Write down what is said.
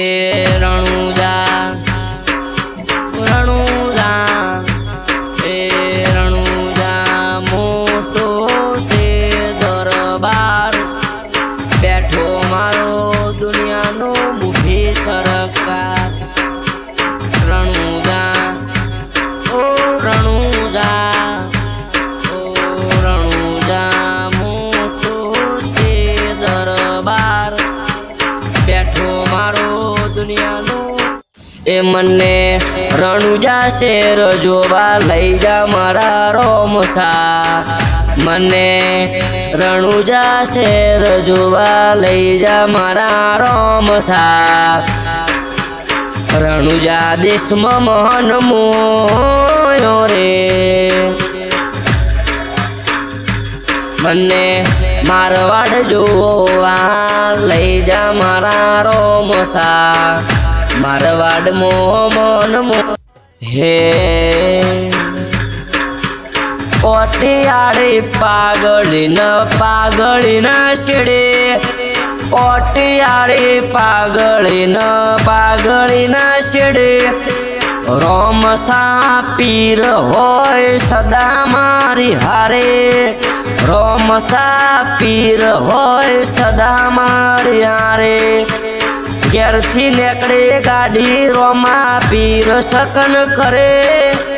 એ રણુજા રણુજા એ રણુજા મોટો છે દરબાર. બેઠો મારો દુનિયાનો મુખી સરકાર. એ મને રણુજા શેર જોવા લઈ જા મારા રોમસા મને રણુજા શેર જોવા લઈ જા મારા રોમસા રણુજા દેશમાં મહાન મોયો રે. મને મારવાડ જોવા લઈ જા મારા રોમસા મારવાડ મો મન મો હે. ઓટિયાળી પાગળી ન પાગળી ન શેડે. ઓટિયાળી પાગળી ન પાગળી ન શેડે. રોમ પીર હોય સદા મારી હારે. રોમ પીર હોય સદા મારી હારે. ઘેરથી નીકળે ગાડી રોમા પીર સકન કરે.